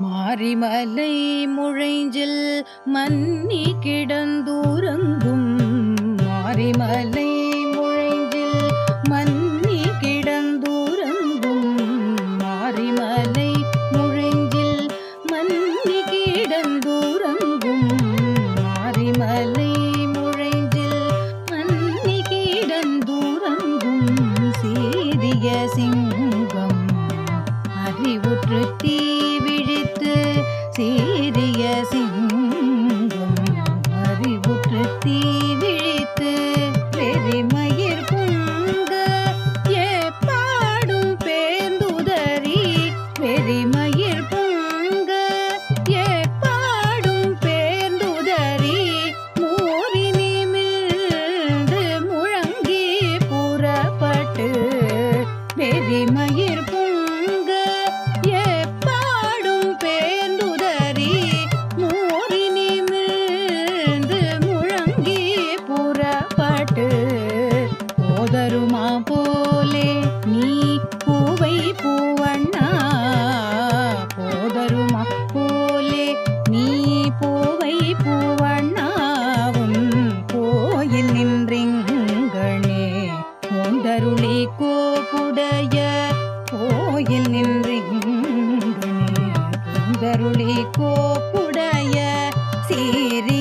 மாரிமலை முழைஞ்சில் மன்னி கிடந்தூரங்கும் மாரிமலை கோப்புடைய சீரி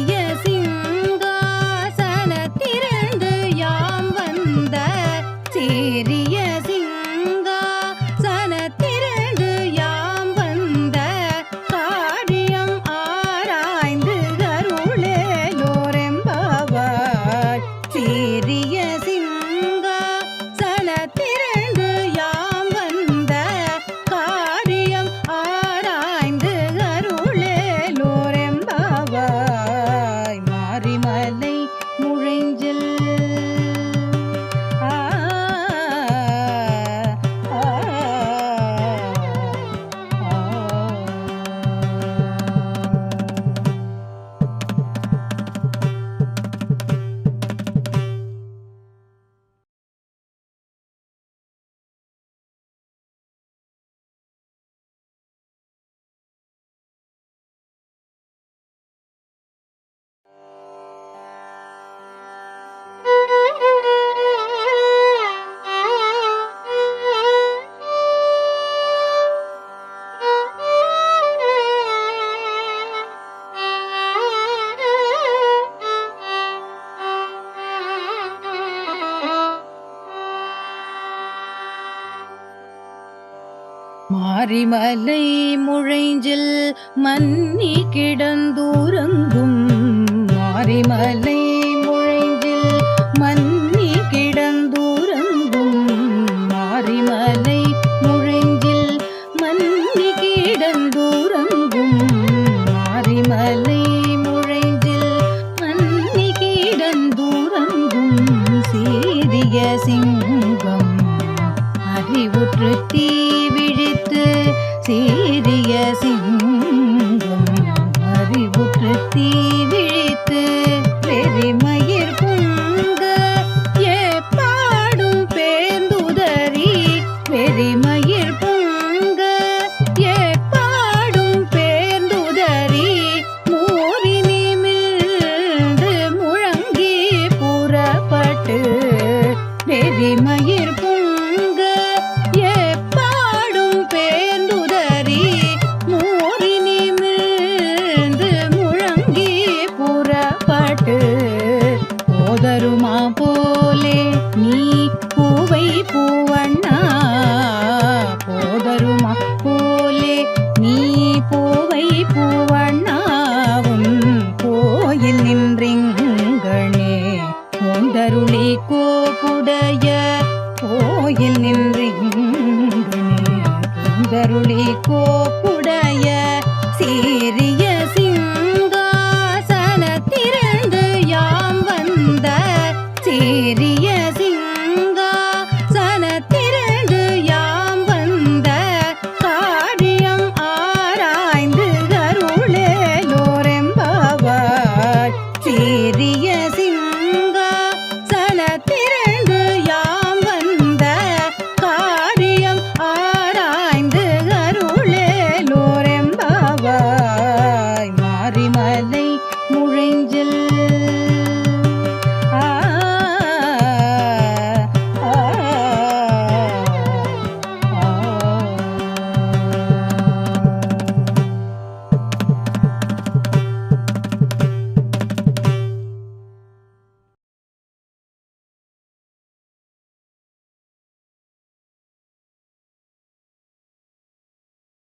மாரிமலை முழைஞ்சில் மன்னி கிடந்தூரங்கும். மாரிமலை முழைஞ்சில் மன்னி கிடந்தூரங்கும். மாரிமலை முழைஞ்சில் மன்னி கிடந்தூரங்கும். மாரிமலை முழைஞ்சில் மன்னி கிடந்தூரங்கும். சீரிய சிங்கம் ஆகி உற்று தீ விழித்து சீரிய சிங்கம் அறிவுற்று தீ விழி பூவண்ணா போதருமா போலே நீ போவை பூவண்ணாவும் கோயில் நின்றிங்கணே. போந்தருளி கோப்புடைய கோயில் நின்றிங்கணே. போந்தருளி கோப்பு